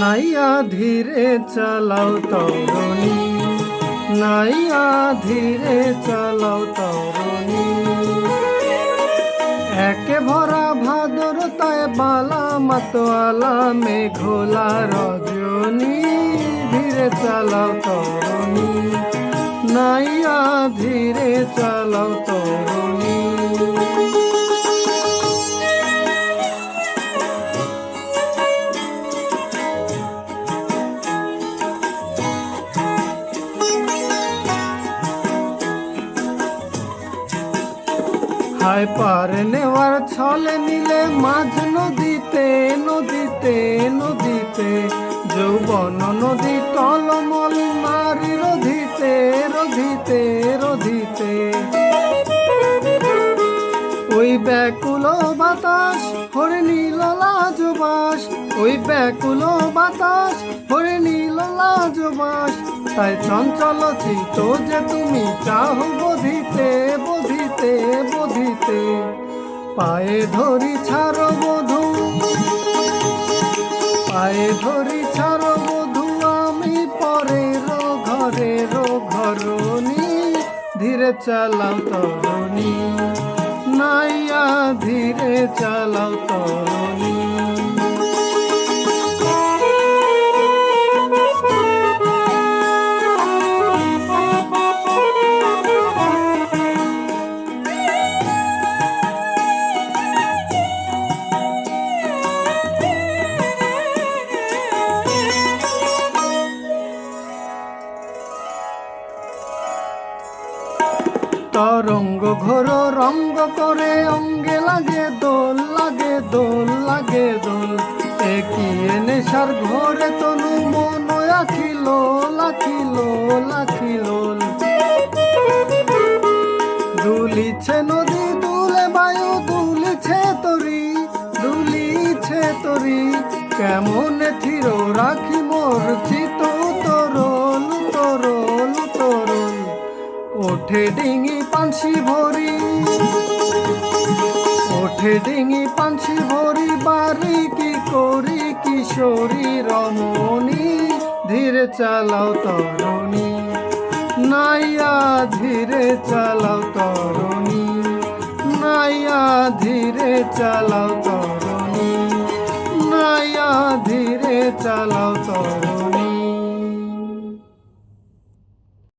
নাইয়া ধীরে চালাও তরুণী, নাইয়া ধীরে চালাও তরুণী। একে ভরা ভাদর তাই বালা মাতোয়ালা মেঘোলা রজনী, ধীরে চালাও তরুণী, নাইয়া ধীরে চালাও তরুণী। হায় পার নেওয়ার ছলে নিলে মাঝ নদীতে নদীতে নদীতে, যৌবন নদী টলমল নারী রধিতে রধিতে রধিতে। ওই ব্যাকুল বাতাস হরে নীল লাজবাস ওই ব্যাকুল বাতাস হরে নীল লাজবাস তাই চঞ্চল চিত যে তুমি চাহ বধিতে বধিতে বধিতে। পায়ে ধরি ছাড় বধু পায়ে ধরি ছাড় বধু আমি পরের ঘরের ঘরনি ধীরে চালাও তরুণী। নাইয়া ধীরে চালাও তরুণী। তরঙ্গ ঘোর রঙ্গ করে, অঙ্গে লাগে দোল লাগে দোল লাগে দোল। একিয়ে নেশার ঘরে তনু, মন আখিল, লাখিল লাখিল। দুলিছে নদী, দুলে বায়ু, দুলিছে তরি দুলিছে তরি। কেমন থির রাখি মোর চিত ওঠে ডিঙি পানসি ভরি। ওঠে ডিঙি পানসি ভরি, বাড়ি কি করি, কিশোরী রমণী, ধীরে চালাও তরণী। নাইয়া ধীরে চালাও তরণী, নাইয়া ধীরে চালাও তরণী। নাইয়া ধীরে চালাও তরণী।